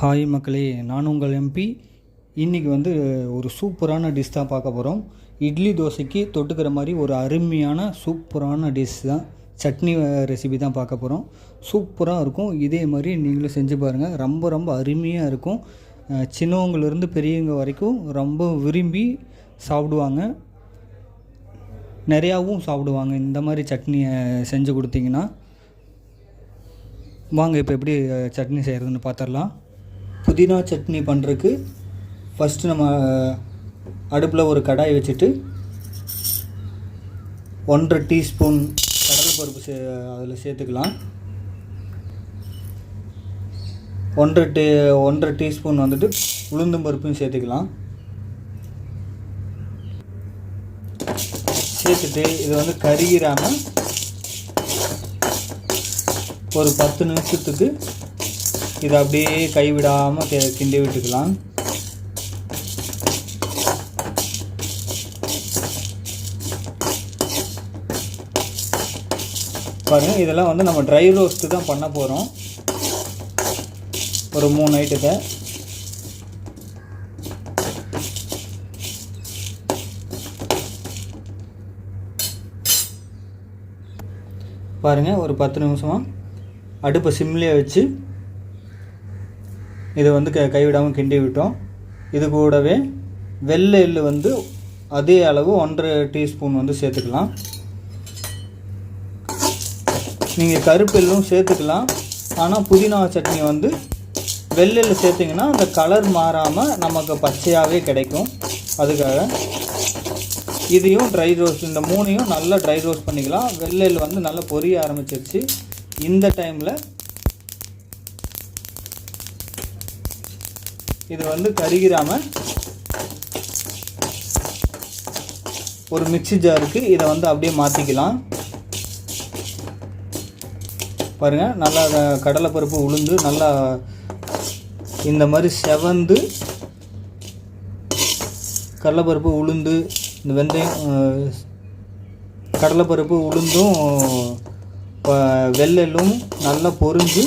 Hi மக்களே நான் உங்கள் எம்பி இன்றைக்கி வந்து ஒரு சூப்பரான டிஷ் தான் பார்க்க போகிறோம் இட்லி தோசைக்கு தொட்டுக்கிற மாதிரி ஒரு அருமையான சூப்பரான டிஷ் தான். சட்னி ரெசிபி தான் பார்க்க போகிறோம் சூப்பராக இருக்கும். இதே மாதிரி நீங்களும் செஞ்சு பாருங்கள் ரொம்ப ரொம்ப அருமையாக இருக்கும். சின்னவங்கலேருந்து பெரியவங்க வரைக்கும் ரொம்ப விரும்பி சாப்பிடுவாங்க. நிறையாவும் சாப்பிடுவாங்க. இந்த மாதிரி சட்னியை செஞ்சு கொடுத்தீங்கன்னா. வாங்க இப்போ எப்படி சட்னி செய்கிறதுன்னு பார்த்துடலாம். புதினா சட்னி பண்ணுறதுக்கு ஃபஸ்ட்டு நம்ம அடுப்பில் ஒரு கடாய் வச்சுட்டு ஒன்றரை டீஸ்பூன் கடலைப்பருப்பு சே அதில் சேர்த்துக்கலாம். ஒன்றரை டீ ஒன்றரை டீஸ்பூன் வந்துட்டு உளுந்தும் பருப்பும் சேர்த்துக்கலாம். சேர்த்துட்டு இது வந்து கருகிராமல் ஒரு பத்து நிமிஷத்துக்கு இதை அப்படியே கைவிடாமல் கிண்டி விட்டுக்கலாம். பாருங்கள் இதெல்லாம் வந்து நம்ம ட்ரை ரோஸ்ட்டு தான் பண்ண போகிறோம் ஒரு மூணு ஐட்டத்தை பாருங்கள் ஒரு பத்து நிமிஷமாக அடுப்பை சிம்லேயே வச்சு இதை வந்து க கைவிடாமல் கிண்டி விட்டோம் இது கூடவே வெள்ளை எள்ளு வந்து அதே அளவு ஒன்றரை டீஸ்பூன் வந்து சேர்த்துக்கலாம். நீங்கள் கருப்பு எள்ளும் சேர்த்துக்கலாம். ஆனால் புதினா சட்னி வந்து வெள்ளெள்ளு சேர்த்திங்கன்னா அந்த கலர் மாறாமல் நமக்கு பச்சையாகவே கிடைக்கும். அதுக்காக இதையும் ட்ரை ரோஸ்ட் இந்த மூணையும் நல்லா ட்ரை ரோஸ்ட் பண்ணிக்கலாம். வெள்ளெள்ளு வந்து நல்லா பொரிய ஆரம்பிச்சிருச்சு. இந்த டைமில் இது வந்து கருகிராமல் ஒரு மிக்சி ஜாருக்கு இதை வந்து அப்படியே மாற்றிக்கலாம் பாருங்கள் நல்லா கடலைப்பருப்பு உளுந்து நல்லா இந்த மாதிரி செவந்து கடலைப்பருப்பு உளுந்து இந்த வெந்தயம் கடலைப்பருப்பு உளுந்தும் ப- வெள்ளெல்லும் நல்லா பொரிஞ்சு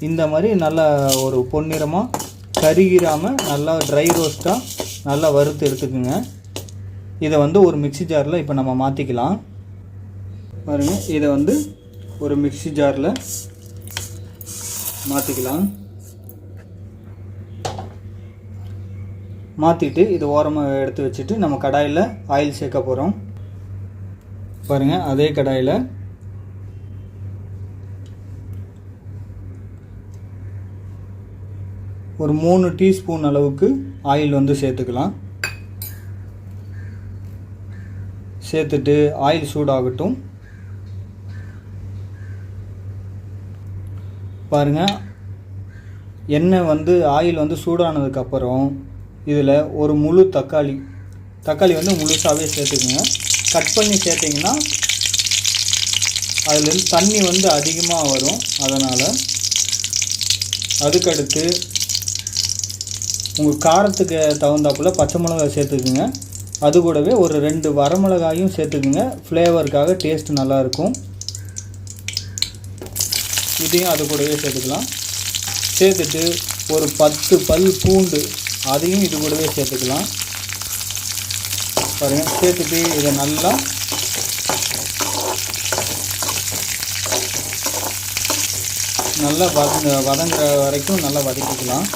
இந்த மாதிரி நல்லா ஒரு பொன்னிறமாக கருகிராமல் நல்லா ட்ரை ரோஸ்ட்டாக நல்லா வறுத்து எடுத்துக்குங்க. இதை வந்து ஒரு மிக்ஸி ஜாரில் இப்போ நம்ம மாற்றிக்கலாம் பாருங்கள் இதை வந்து ஒரு மிக்ஸி ஜாரில் மாற்றிக்கலாம் மாற்றிட்டு இது ஓரமாக எடுத்து வச்சுட்டு நம்ம கடாயில் ஆயில் சேர்க்க போகிறோம் பாருங்கள் அதே கடாயில் ஒரு மூணு டீஸ்பூன் அளவுக்கு ஆயில் வந்து சேர்த்துக்கலாம். சேர்த்துட்டு ஆயில் சூடாகட்டும். பாருங்கள் எண்ணெய் வந்து ஆயில் வந்து சூடானதுக்கப்புறம் இதில் ஒரு முழு தக்காளி தக்காளி வந்து முழுசாகவே சேர்த்துக்குங்க. கட் பண்ணி சேர்த்திங்கன்னா அதுலேருந்து தண்ணி வந்து அதிகமாக வரும். அதனால் அதுக்கடுத்து உங்கள் காரத்துக்கு தகுந்தாப்புல பச்சை மிளகாய் சேர்த்துக்குங்க. அது கூடவே ஒரு ரெண்டு வரமிளகாயும் சேர்த்துக்குங்க. ஃப்ளேவருக்காக டேஸ்ட் நல்லாயிருக்கும். இதையும் அது கூடவே சேர்த்துக்கலாம். சேர்த்துட்டு ஒரு பத்து பல் பூண்டு அதையும் இது கூடவே சேர்த்துக்கலாம். பாருங்கள் சேர்த்துட்டு இதை நல்லா நல்லா வதங்க வதங்குற வரைக்கும் நல்லா வதக்கிக்கலாம்.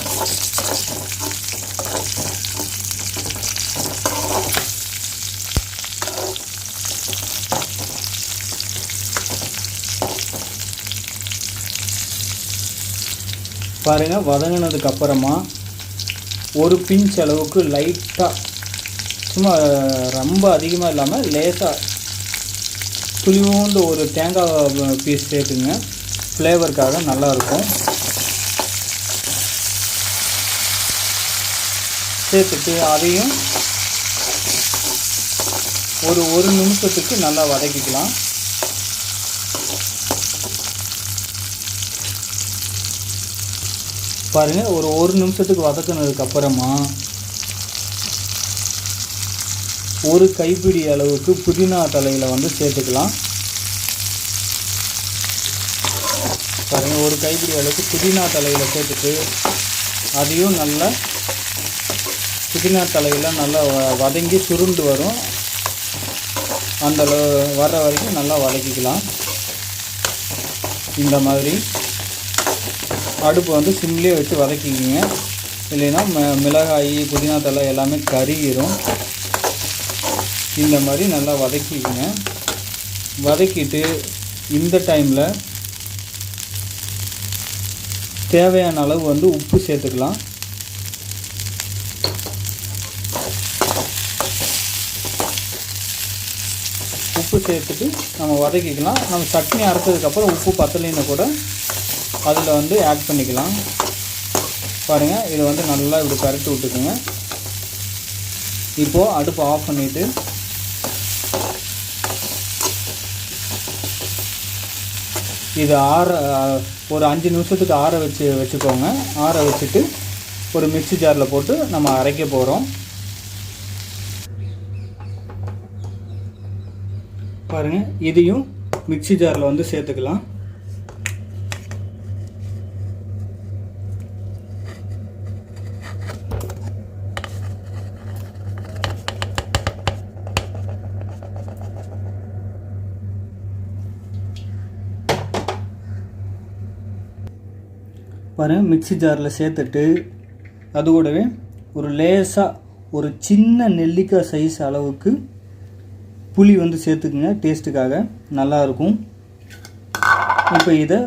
பாருங்கள் வதங்கினதுக்கு அப்புறமா ஒரு பிஞ்ச் அளவுக்கு லைட்டாக சும்மா ரொம்ப அதிகமாக இல்லாமல் லேசாக துளிவோண்டு ஒரு தேங்காய் பீஸ் சேர்த்துங்க. ஃப்ளேவருக்காக நல்லாயிருக்கும். சேர்த்துட்டு அதையும் ஒரு ஒரு நிமிஷத்துக்கு நல்லா வதக்கிக்கலாம். பாருங்கள் ஒரு ஒரு நிமிஷத்துக்கு வதக்குனதுக்கு அப்புறமா ஒரு கைப்பிடி அளவுக்கு புதினா தலையில் வந்து சேர்த்துக்கலாம். பாருங்கள் ஒரு கைப்பிடி அளவுக்கு புதினா தலையில் சேர்த்துட்டு அதையும் நல்லா புதினா தலையில் நல்லா வதங்கி சுருண்டு வரும். அந்த வர்ற வரைக்கும் நல்லா வதக்கிக்கலாம். இந்த மாதிரி. அடுப்பு வந்து சிம்லேயே வச்சு வதக்கிக்கிங்க. இல்லைன்னா மிளகாய் புதினா தலை எல்லாமே கருகிரும். இந்த மாதிரி நல்லா வதக்கிக்கிங்க. வதக்கிட்டு இந்த டைமில் தேவையான அளவு வந்து உப்பு சேர்த்துக்கலாம். உப்பு சேர்த்துட்டு நம்ம வதக்கிக்கலாம். நம்ம சட்னி அரைச்சதுக்கப்புறம் உப்பு பத்தலைன்னு கூட அதில் வந்து ஆட் பண்ணிக்கலாம். பாருங்கள் இதை வந்து நல்லா இப்படி பரட்டி விட்டுக்குங்க. இப்போது அடுப்பை ஆஃப் பண்ணிவிட்டு இது ஆற ஒரு அஞ்சு நிமிஷத்துக்கு ஆற வச்சு வச்சுக்கோங்க. ஆற வச்சுட்டு ஒரு மிக்ஸி ஜாரில் போட்டு நம்ம அரைக்க போகிறோம் பாருங்கள் இதையும் மிக்ஸி ஜாரில் வந்து சேர்த்துக்கலாம். பாருங்கள் மிக்ஸி ஜாரில் சேர்த்துட்டு அது கூடவே ஒரு லேசாக ஒரு சின்ன நெல்லிக்காய் சைஸ் அளவுக்கு புளி வந்து சேர்த்துக்குங்க. டேஸ்ட்டுக்காக நல்லாயிருக்கும் இப்போ இதை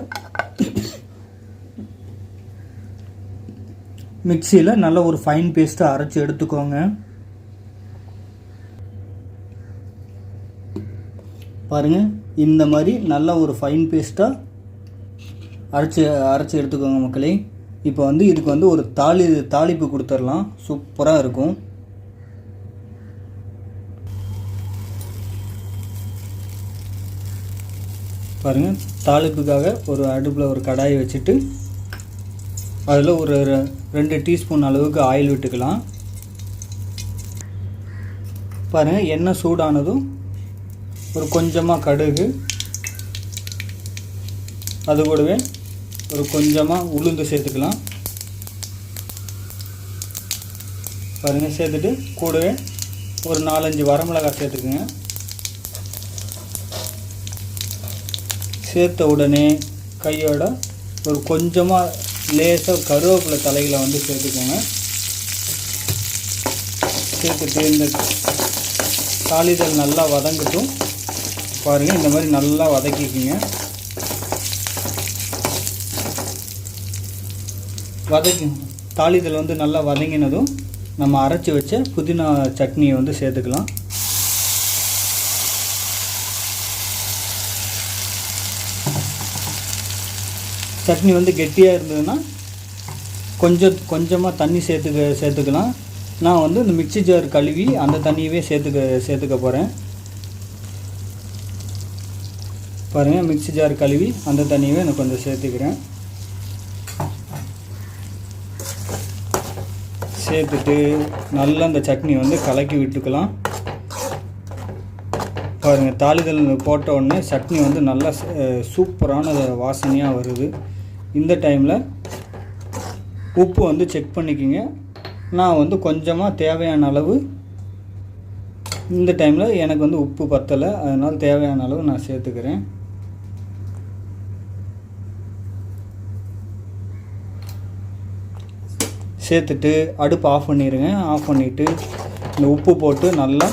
மிக்சியில் நல்ல ஒரு ஃபைன் பேஸ்ட்டாக அரைச்சி எடுத்துக்கோங்க. பாருங்கள் இந்த மாதிரி நல்ல ஒரு ஃபைன் பேஸ்ட்டாக அரைச்சி அரைச்சி எடுத்துக்கோங்க மக்களே. இப்போ வந்து இதுக்கு வந்து ஒரு தாளி தாளிப்பு கொடுத்துடலாம் சூப்பராக இருக்கும். பாருங்கள் தாளிப்புக்காக ஒரு அடுப்பில் ஒரு கடாயை வச்சுட்டு அதில் ஒரு ரெ- ரெண்டு டீஸ்பூன் அளவுக்கு ஆயில் விட்டுக்கலாம். பாருங்கள் எண்ணெய் சூடானதும் ஒரு கொஞ்சமாக கடுகு. அது கூடவே ஒரு கொஞ்சமாக உளுந்து சேர்த்துக்கலாம். பாருங்கள் சேர்த்துட்டு கூடவே ஒரு நாலஞ்சு வரமிளகாய் சேர்த்துக்குங்க. சேர்த்த உடனே கையோட ஒரு கொஞ்சமாக லேசாக கருவேப்பிலை தலைகளை வந்து சேர்த்துக்கோங்க. சேர்த்துட்டு இந்த தாளிதழ் நல்லா வதங்கட்டும். பாருங்கள் இந்த மாதிரி நல்லா வதக்கிக்கிங்க. வதக்கி தாளிதழ் வந்து நல்லா வதங்கினதும் நம்ம அரைச்சி வச்ச புதினா சட்னியை வந்து சேர்த்துக்கலாம். சட்னி வந்து கெட்டியாக இருந்ததுன்னா கொஞ்சம் கொஞ்சமாக தண்ணி சேர்த்துக்க சேர்த்துக்கலாம். நான் வந்து இந்த மிக்ஸி ஜார் கழுவி அந்த தண்ணியவே சேர்த்துக்க சேர்த்துக்க போகிறேன் பாருங்கள் மிக்ஸி ஜார் கழுவி அந்த தண்ணியவே நான் கொஞ்சம் சேர்த்துக்கிறேன். சேர்த்துட்டு நல்லா அந்த சட்னி வந்து கலக்கி விட்டுக்கலாம். பாருங்கள் தாளிதழ் போட்ட உடனே சட்னி வந்து நல்லா சூப்பரான வாசனையாக வருது. இந்த டைமில் உப்பு வந்து செக் பண்ணிக்கிங்க. நான் வந்து கொஞ்சமாக தேவையான அளவு இந்த டைமில் எனக்கு வந்து உப்பு பத்தலை. அதனால் தேவையான அளவு நான் சேர்த்துக்கிறேன். சேர்த்துட்டு அடுப்பு ஆஃப் பண்ணிடுங்க ஆஃப் பண்ணிவிட்டு இந்த உப்பு போட்டு நல்லா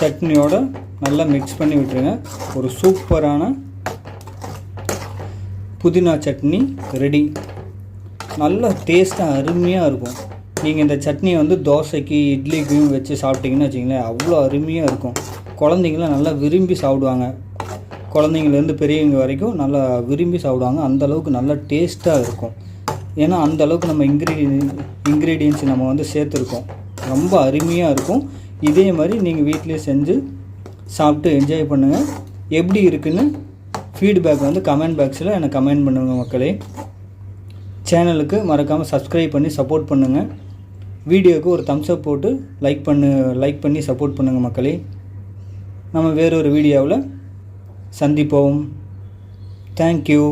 சட்னியோடு நல்லா மிக்ஸ் பண்ணி விட்டுருங்க. ஒரு சூப்பரான புதினா சட்னி ரெடி நல்லா டேஸ்ட்டாக அருமையாக இருக்கும். நீங்கள் இந்த சட்னியை வந்து தோசைக்கு இட்லிக்கும் வச்சு சாப்பிட்டீங்கன்னு வச்சிங்களேன் அவ்வளோ அருமையாக இருக்கும். குழந்தைங்களாம் நல்லா விரும்பி சாப்பிடுவாங்க. குழந்தைங்கலேருந்து பெரியவங்க வரைக்கும் நல்லா விரும்பி சாப்பிடுவாங்க. அந்தளவுக்கு நல்லா டேஸ்ட்டாக இருக்கும். ஏன்னா அந்த அளவுக்கு நம்ம இன்க்ரீடியன் இன்க்ரீடியன்ஸ் நம்ம வந்து சேர்த்துருக்கோம். ரொம்ப அருமையாக இருக்கும். இதே மாதிரி நீங்கள் வீட்டிலே செஞ்சு சாப்பிட்டு என்ஜாய் பண்ணுங்கள் எப்படி இருக்குன்னு ஃபீட்பேக் வந்து கமெண்ட் பாக்ஸில் எனக்கு கமெண்ட் பண்ணுங்கள் மக்களே. சேனலுக்கு மறக்காமல் சப்ஸ்கிரைப் பண்ணி சப்போர்ட் பண்ணுங்கள் வீடியோவுக்கு ஒரு தம்ஸ் அப் போட்டு லைக் பண்ணு லைக் பண்ணி சப்போர்ட் பண்ணுங்கள் மக்களே. நம்ம வேறொரு வீடியோவில் சந்திப்போம். தேங்க்யூ